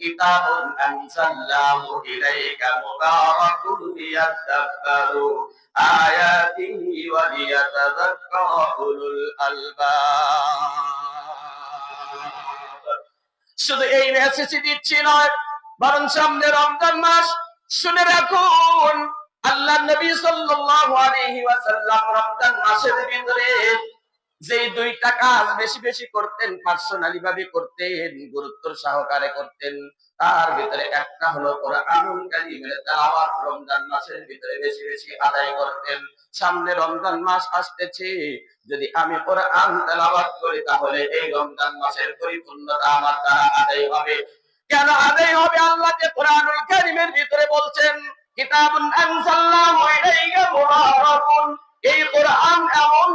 কিতাবুন ইলাইকা মুবারাকুন আয়াতিহি ওয়া আলবাব। শুধু এই মেসেজ দিচ্ছি নয়, বরং সামনে রমজান মাস, শুনে রাখুন, আল্লাহ নবী সাল্লাল্লাহু আলাইহি ওয়াসাল্লাম রমজান মাসের ভিতরে যে দুইটা কাজ বেশি বেশি করতেন পার্সোনালি ভাবে করতেন, গুরুত্ব সহকারে করতেন, তার ভিতরে একটা হলো কোরআনুল কারীমের তেলাওয়াত রমজান মাসের ভিতরে বেশি বেশি আদায় করতেন। সামনে রমজান মাস আসতেছে, যদি আমি কোরআন তেলাওয়াত করি, তাহলে এই রমজান মাসের পরিপূর্ণতা আমার দ্বারা আদায় হবে। কেন আদায় হবে? আল্লাহ যে কোরআনুল কারীমের ভিতরে বলছেন, কিতাবুন আনজালনাহু ইলাইকা মুবারাকুন। এই কোরআন এমন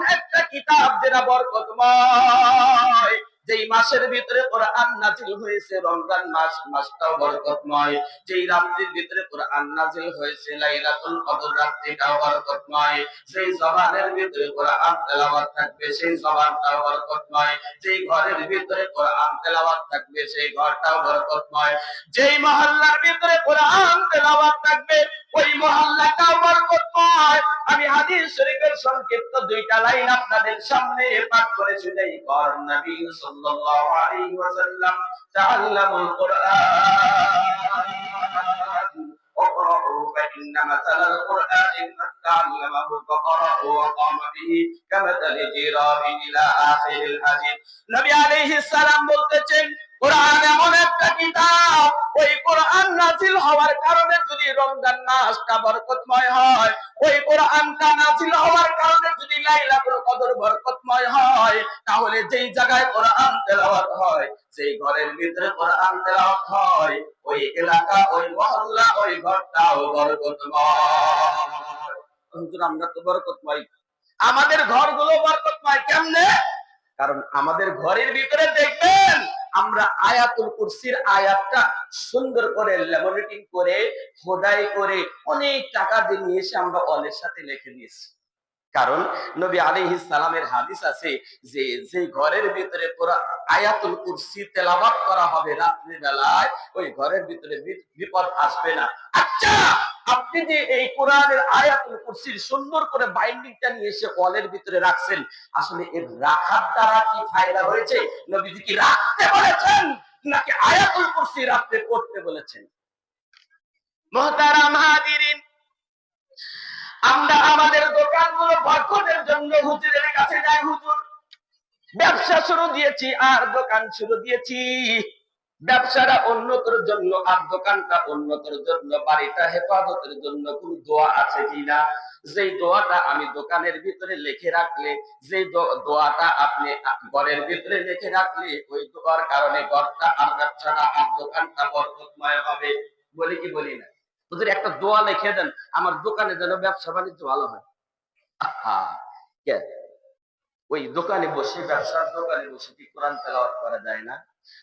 কিতাব যেটা বরকতময়, যেই মাসের ভিতরে কোরআন নাজিল হয়েছে, রমজান মাস, মাসটাও বরকতময়। যেই রাত্রির ভিতরে কোরআন নাজিল হয়েছে, লাইলাতুল কদর রাত্রিটাও বরকতময়। যেই জবানের ভিতরে কোরআন তেলাওয়াত থাকবে, সেই জবানটাও বরকতময়। যেই ঘরের ভিতরে কোরআন তেলাওয়াত থাকবে, সেই ঘরটাও বরকতময়। যেই মহল্লার ভিতরে কোরআন তেলাওয়াত থাকবে ওই মহল্লাটাও বরকতময় আমি হাদিস শরীফের সংক্ষিপ্ত দুইটা লাইন আপনাদের সামনে পাঠ করে শুনাই কর নবী সাল্লাল্লাহু আলাইহি ওয়াসাল্লাম তাআল্লামুল কোরআন اقرأوا فإن مثل القرآن من تعلمه فقرأه وقام به كمثل جراب إلى آخر الحديث নবী আলাইহিস সালাম বলতেছেন কোরআন এমন একটা কিতাব ওই কোরআন নাজিল হওয়ার কারণে যদি রমজান মাসটা বরকতময় হয় ওই কোরআনটা নাজিল হওয়ার কারণে যদি লাইলাতুল কদর বরকতময় হয় তাহলে যেই জায়গায় কোরআন তেলাওয়াত হয় যেই ঘরের ভিতরে কোরআন তেলাওয়াত হয় ওই এলাকা ওই মহল্লা ওই ঘরটাও বরকতময়। হুজুর আমরা তো বরকতময়। আমাদের ঘরগুলো বরকতময় কেমনে? কারণ আমাদের ঘরের ভিতরে দেখবেন আমরা আয়াতুল কুরসির আয়াতটা সুন্দর করে ল্যামিনেটিং করে খোদাই করে অনেক টাকা দিয়ে নিয়ে এসে আমরা অলের সাথে লিখে দিয়েছি কারণ নবী আলাইহিস সালামের হাদিস আছে যে যে ঘরের ভিতরে পুরো আয়াতুল কুরসি তেলাওয়াত করা হবে রাত্রি বেলায় ওই ঘরের ভিতরে বিপদ আসবে না। আচ্ছা আপনি যে এই কোরআনের আয়াতুল কুরসির সুন্দর করে বাইন্ডিংটা নিয়ে এসে ওয়ালের ভিতরে রাখছেন, আসলে এর রাখার দ্বারা কি ফায়দা হয়েছে? নবীজি কি রাখতে বলেছেন, নাকি আয়াতুল কুরসি রাখতে করতে বলেছেন? মহতারাম আমরা দোকানগুলো বরকতের জন্য হুজুরের কাছে যাই হুজুর, ব্যবসা শুরু দিয়েছি, আর দোকান শুরু দিয়েছি। ব্যবসাটা উন্নতর জন্য, আর দোকানটা উন্নতর জন্য, বাড়িটা হেফাজতের জন্য কোন দোয়া আছে কিনা যেই দোয়াটা আমি দোকানের ভিতরে লিখে রাখলে যে দোয়াটা আপনি ঘরের ভিতরে লিখে রাখলে, ওই দোয়ার কারণে ঘরটা আর ব্যবসাটা আর দোকানটা বরকতময় হবে। বলি কি বলি না? হুজুর, একটা দোয়া লিখে দেন, আমার দোকানে যেন ব্যবসা বাণিজ্য ভালো হয়? ওই দোকানে বসে, ব্যবসার দোকানে বসে কি কোরআন তেলাওয়াত করা যায় না?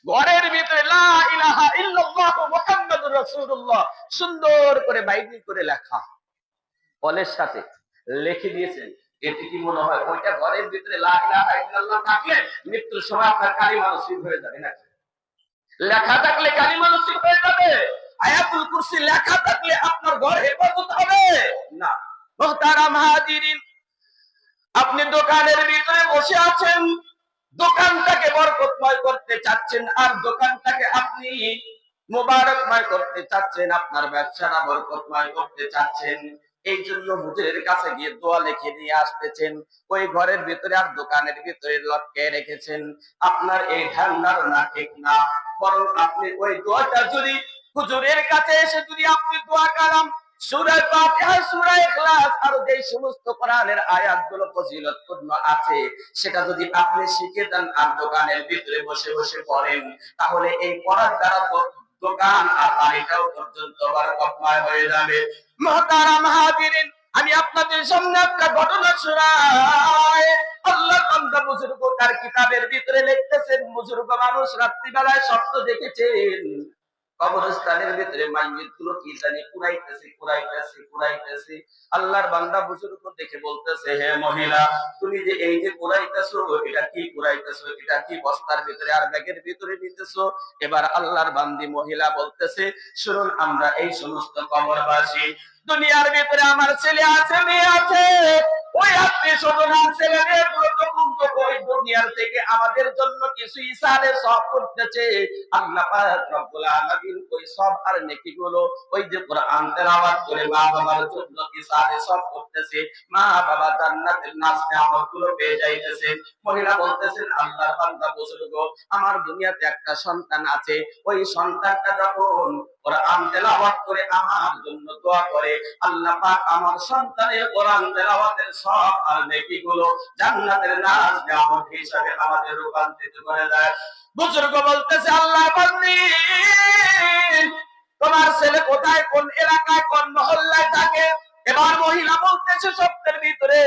ঘরের ভিতরে লা ইলাহা ইল্লাল্লাহ মুহাম্মাদুর রাসূলুল্লাহ, সুন্দর করে বাইন্ডিং করে লেখা। ফলের সাথে লিখে দিয়েছেন, এতে কি মনে হয় ওইটা ঘরের ভিতরে লা ইলাহা ইল্লাল্লাহ থাকলে মৃত্যুর সময় আপনার কালিমা নসিব হয়ে যাবে না? লেখা থাকলে কালিমা নসিব হয়ে যাবে। আয়াতুল কুরসি লেখা থাকলে আপনার ঘর হেফাজত হবে। না। মোহতারাম হাজিরিন আপনি দোকানের ভিতরে বসে আছেন, দোকানটাকে বরকতময় করতে চাচ্ছেন, আর দোকানটাকে আপনি মোবারকময় করতে চাচ্ছেন, আপনার ব্যবসাটা বরকতময় করতে চাচ্ছেন। এই জন্য হুজুরের কাছে গিয়ে দোয়া লিখে নিয়ে আসতেছেন, ওই ঘরের ভিতরে আর দোকানের ভিতরে লটকে রেখেছেন। আপনার এই ধারণার না ঠিক না, বরং আপনি ওই দোয়াটা যদি হুজুরের কাছে এসে যদি আপনি দোয়া কালাম ইখলাস, আর যে সমস্ত কোরআনের আয়াতগুলো ফজিলতপূর্ণ আছে, সেটা যদি আপনি শিখে দেন আর দোকানের ভিতরে বসে বসে পড়েন, তাহলে এই পড়ার দ্বারা দোকান আর বাড়িটাও পর্যন্ত হয়ে যাবে। আমি আপনাদের সামনে একটা ঘটনা শোনাই। আল্লাহ বান্দা বুজুর্গ তার কিতাবের ভিতরে লিখতেছেন, বুজুর্গ মানুষ রাত্রিবেলায় স্বপ্ন দেখেছেন। কবরস্থানের ভিতরে মাইয়েরগুলো কি জানি কুড়াইতেছে কুড়াইতেছে কুড়াইতেছে। আল্লাহর বান্দা বুজুর্গ দেখে বলতেছে, হে মহিলা, তুমি যে এই যে কুড়াইতেছো, এটা কি কুড়াইতেছো? এটা কি বস্তার ভিতরে আর ব্যাগের ভিতরে নিতেছো? এবার আল্লাহর বান্দি মহিলা বলতেছে, শুনুন, আমরা এই সমস্ত কবরবাসী, দুনিয়ার ভিতরে আমার ছেলে আছে, মেয়ে আছে ওই ছেলে ওই দুনিয়ার থেকে আমাদের জন্য কিছু সব করতেছে। আল্লাহ রব্বুল আলামিন ওই সব আর নেকি গুলো ওই যে কোরআন তেলাওয়াত করে মা বাবার জন্য সব করতেছে। মা বাবা জান্নাতেরগুলো পেয়ে যাইতেছে। মহিলা বলতেছেন, আল্লাহর বান্দা আমার দুনিয়াতে একটা সন্তান আছে। ওই সন্তানটা যখন কোরআন তেলাওয়াত করে আমার জন্য দোয়া করে, আল্লাহ পাক আমার সন্তানের কোরআন তেলাওয়াতের সব আর নেকি গুলো জান্নাতের হিসাবে আমাদের রূপান্তরিত করে দেয়। বুজুর্গ বলতেছে, আল্লাহ বান্দি, তোমার ছেলে কোথায়? কোন এলাকায়? কোন মহল্লায় থাকে? এবার মহিলা বলতেছে, স্বপ্নের ভিতরে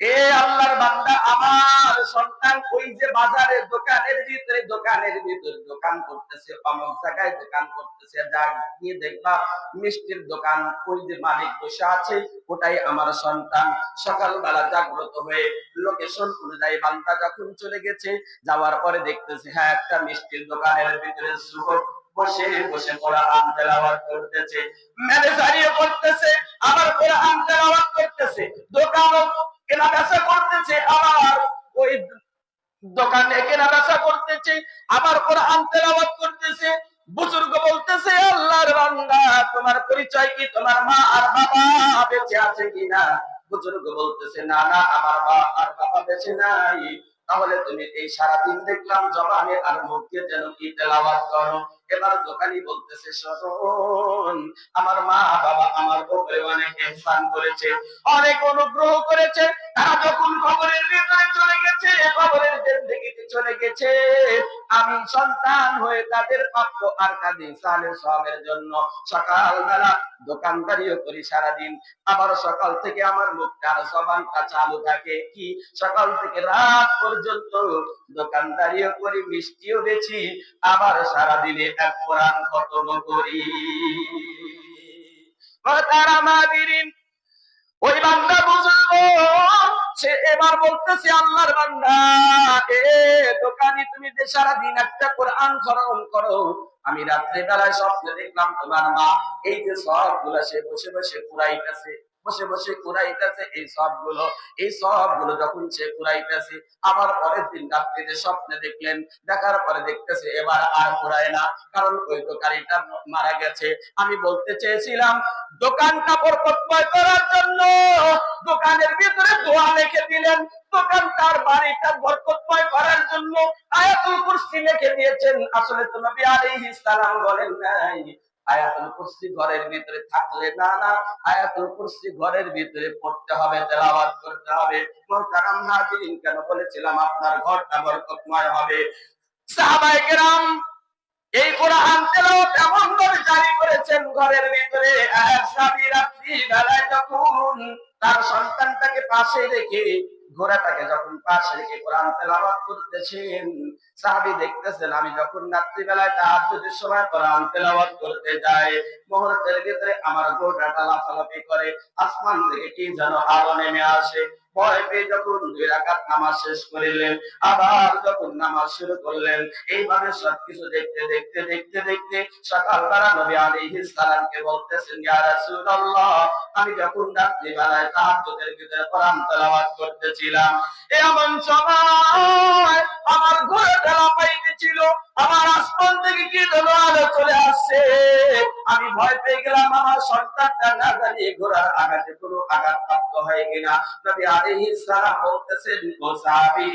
এ আল্লাহর বান্দা আমার সন্তান ওই যে বাজারের দোকানের ভিতরে দোকানের ভিতরে দোকান করতেছে অমুক জায়গায় দোকান করতেছে, যা গিয়ে দেখবা মিষ্টির দোকান, ওই যে মালিক বসে আছে, ওটাই আমার সন্তান। সকালবেলা জাগ্রত হয়ে লোকেশন অনুযায়ী বান্দা যখন চলে গেছে, যাওয়ার পরে দেখতেছে হ্যাঁ একটা মিষ্টির দোকানের ভিতরে যুবক বসে বসে কোরআন তেলাওয়াত করতেছে। ম্যানেজারিও করতেছে আবার কোরআন তেলাওয়াত করতেছে। দোকানও কেনা বেচা করতেছে, আবার ওই দোকানে কেনা বেচা করতেছে, আবার কোরআন তেলাওয়াত করতেছে। বুজুর্গ বলতেছে, আল্লাহর বান্দা, তোমার পরিচয় কি? তোমার মা আর বাবা বেঁচে আছে কিনা? বুজুর্গ বলতেছে, না না, আমার মা আর বাবা বেঁচে নাই। তাহলে তুমি এই সারাদিন দেখলাম জবানে আর মুখে যেন কি তেলাওয়াত করো? এবার দোকানি বলতেছে, শোন, আমার মা, বাবা আমার উপরে অনেক ইহসান করেছে। অনেক অনুগ্রহ করেছে তারা যখন খবরের ভিতরে চলে গেছে খবরের জিন্দগিতে চলে গেছে। আমি সন্তান হয়ে তাদের প্রাপ্য আর কাঁদি সালে সবের জন্য। সকালবেলা দোকানদারিও করি সারাদিন। আবার সকাল থেকে আমার মুখটা আর জবানটা চালু থাকে। কি? সকাল থেকে রাত পর্যন্ত দোকানদারিও করি, মিষ্টিও বেছি আবার সারাদিনে এক কোরআন খতম করি তারা মাদিরিন ওই বান্দা বুঝব, সে এবার বলতেছে, আল্লাহর বান্দা, এ দোকানি তুমি যে সারাদিন একটা কোরআন স্মরণ করো। আমি রাত্রে বেলায় স্বপ্নে দেখলাম তোমার মা। এই যে সবগুলা সে বসে বসে পুরাইতেছে বসে বসে কুড়াইতেছে এই সবগুলো। এই সবগুলো যখন সে কুড়াইতেছে আবার পরের দিন রাত্রিতে স্বপ্নে দেখলেন, দেখার পরে দেখতেছে এবার আর কুড়ায় না, কারণ ওই দোকানিটা মারা গেছে। আমি বলতে চেয়েছিলাম, দোকানটা বরকতময় করার জন্য। দোকানের ভিতরে দোয়া লিখে দিলেন, দোকান তার বাড়িটা বরকতময় করার জন্য। আয়াতুল কুরসি লিখে দিয়েছেন, আসলে তো নবী আলাইহিস সালাম বলেন নাই। আয়াতুল কুরসি ঘরের ভিতরে থাকলে না না আয়াতুল কুরসি ঘরের ভিতরে পড়তে হবে, তেলাওয়াত করতে হবে। মোহতারাম হাজিরিন কেন বলেছিলাম, আপনার ঘরটা বরকতময় হবে। সাহাবায়ে কেরাম এই কোরআন তেলাওয়াত এমন করে জারি করেছেন, ঘরের ভিতরে এক সাহাবী রাত্রি বেলায় যখন তার সন্তানটাকে পাশে রেখে ঘোড়াটাকে যখন পাশে রেখে কোরআন তেলাওয়াত করতেছেন, সাহাবী দেখতেছেন, আমি যখন রাত্রিবেলায় তাহাজ্জুদের সময় কোরআন তেলাওয়াত করতে যাই, মুহূর্তের ভিতরে আমার ঘোড়াটা লাফালাফি করে, আসমান থেকে কি যেন আলো নেমে আসে। ভয় যখন দুই রাকাত নামাজ শেষ করিলেন, আবার যখন নামাজ শুরু করলেন, এইভাবে সবকিছু দেখতে দেখতে দেখতে দেখতে সকালবেলা নবী আলাইহিস সালামকে বলতেছেন, ইয়া রাসূলুল্লাহ, আমি যখন রাত্রিবেলায় তাহাজ্জুদের ভিতরে কোরআন তেলাওয়াত করতেছিলাম এমন সময় আমার ঘরে তেলা পাইতেছিল আমার আসমান থেকে কি যেন আলো চলে আসছে? আমি ভয় পেয়ে গেলাম, আমার সন্তানটা না জানিয়ে ঘোড়ার আঘাতে কোনো আঘাত প্রাপ্ত হয়ে কিনা। নবী আলাইহিস সালাম বলতেছেন, ও সাহাবী,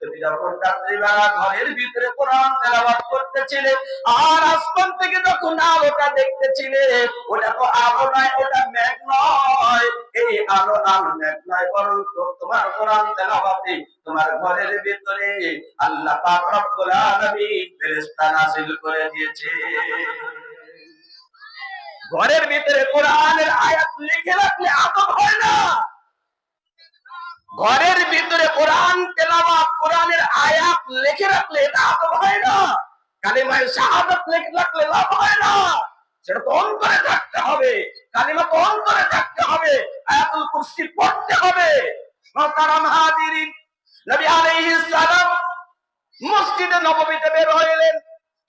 তুমি যখন রাত্রিবেলা ঘরের ভিতরে কোরআন তেলাওয়াত করতেছিলে আর আসমান থেকে যখন আলোটা দেখতেছিলে, ওটা তো আলো নয়, ওটা মেঘ নয়। আলো নয় বরং তোমার কোরআন তেলাওয়াতে তোমার ঘরের ভিতরে আল্লাহ পাক রব্বুল আলামিন ফেরেশতা নাযিল করে দিয়েছে। ঘরের ভিতরে কোরআনের আয়াত লিখে রাখলে আদব হয় না। ঘরের ভিতরে কোরআন তেলাওয়াত, কোরআনের আয়াত লিখে রাখলে এটা আদব হয় না। কালিমায় শাহাদাত লেখ- লাগলে লাভ হয় না। সেটা তো অন্তরে থাকতে হবে। কালিমা তো অন্তরে থাকতে হবে, আয়াতুল কুরসি পড়তে হবে। মহতারাম হাজিরিন, নবী আলাইহিস সালাম মসজিদে নববীতে বের হইলেন।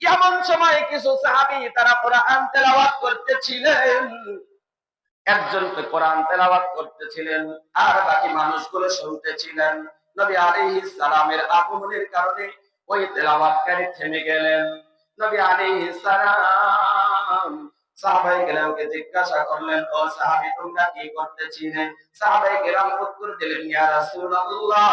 এমন সময় কিছু সাহাবী তারা কোরআন তেলাওয়াত করতেছিলেন। একজন তো কোরআন তেলাওয়াত করতেছিলেন, আর বাকি মানুষগুলো শুনতেছিলেন। নবী আলাইহিস সালামের আগমনের কারণে ওই তেলাওয়াতকারী থেমে গেলেন। নবী আলাইহিস সালাম সাহাবাই কেরামকে জিজ্ঞাসা করলেন, ও সাহাবী, তোমরা কি করতেছিলে? সাহাবাই কেরাম উত্তর দিলেন, ইয়া রাসূলুল্লাহ,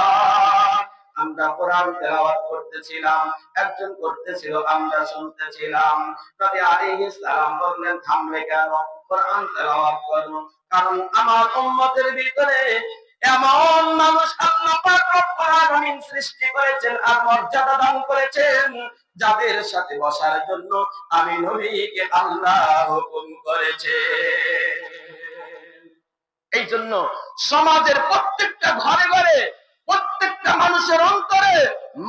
আমরা কোরআন তেলাওয়াত করতেছিলাম, একজন করতেছিল, আমরা শুনতেছিলাম। নবী আলাইহিস সালাম বললেন, থামলে কেন? কোরআন তেলাওয়াত করো, কারণ আমার উম্মতের ভিতরে এমন মানুষ আল্লাহ পাক রব্বুল আলামিন সৃষ্টি করেছেন আর মর্যাদা দান করেছেন যাদের সাথে বসার জন্য আমি নবীকে আল্লাহ হুকুম করেছে। এই জন্য সমাজের প্রত্যেকটা ঘরে ঘরে, প্রত্যেকটা মানুষের অন্তরে,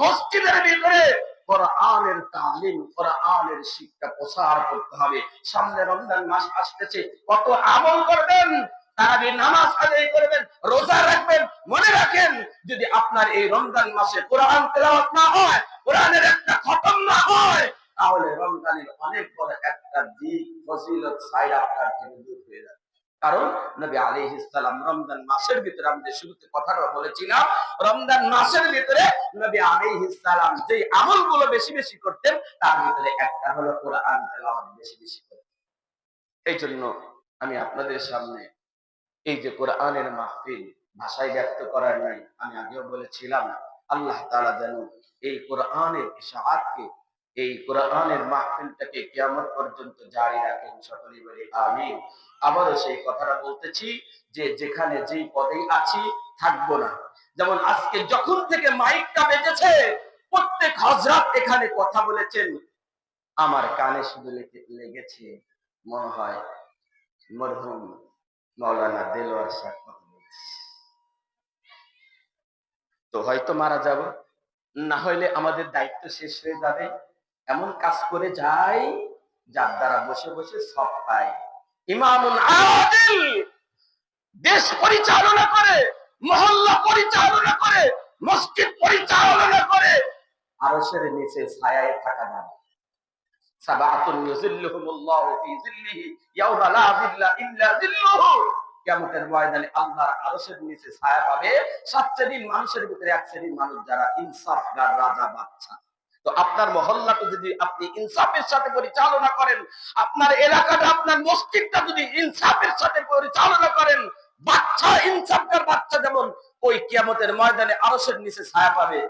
মসজিদের ভিতরে কোরআনের তালিম, কোরআনের শিক্ষা প্রসার করতে হবে। সামনে রমজান মাস আসতেছে, কত আমল করবেন? তারাবি নামাজ আদায় করবেন, রোজা রাখবেন। মনে রাখেন, যদি আপনার এই রমজান মাসে কোরআন তেলাওয়াত না হয়, কোরআনের একটা খতম না হয়, তাহলে রমজানের অনেক বড় একটা দিক, ফজিলত সাইড আপনার দূর হয়ে যাবে। কারণ নবী আলাইহিস সালাম রমজান মাসের ভিতরে, আমি যে শুরুতে কথাটা বলেছিলাম, রমজান মাসের ভিতরে নবী আলাইহিস সালাম যে আমলগুলো বেশি বেশি করতেন, তার ভিতরে একটা হলো কোরআন তেলাওয়াত বেশি বেশি করতেন। এই জন্য আমি আপনাদের সামনে এই যে কোরআনের মাহফিল ভাষায় ব্যক্ত করার নাই, আমি আগেও বলেছিলাম, আল্লাহ তাআলা যেন এই কোরআনের ইশাআতকে এই কোরআনের মাহফিলটাকে কিয়ামত পর্যন্ত জারি রাখেন সকলেই বলি, আমিন। আবারও সেই কথাটা বলতেছি যে যেখানে যেই পদেই আছি, থাকব না। যেমন আজকে যখন থেকে মাইকটা বেজেছে, প্রত্যেক হজরত এখানে কথা বলেছেন, আমার কানে শুধু লেগেছে, মনে হয় মরহুম মৌলানা দেলোয়ার বলছে তো হয়তো মারা যাব, না হইলে আমাদের দায়িত্ব শেষ হয়ে যাবে। এমন কাজ করে যাই, যার দ্বারা বসে বসে সব ইমামুল আদিল দেশ পরিচালনা করে, মহল্লা পরিচালনা করে, মসজিদ পরিচালনা করে। আরশের নিচে ছায়ায় থাকা যাবে আপনার মহল্লাটা যদি আপনি ইনসাফের সাথে পরিচালনা করেন, আপনার এলাকাটা, আপনার মসজিদটা যদি ইনসাফের সাথে পরিচালনা করেন বাচ্চা ইনসাফগার বাচ্চা যেমন, ওই কিয়ামতের ময়দানে আরশের নিচে ছায়া পাবে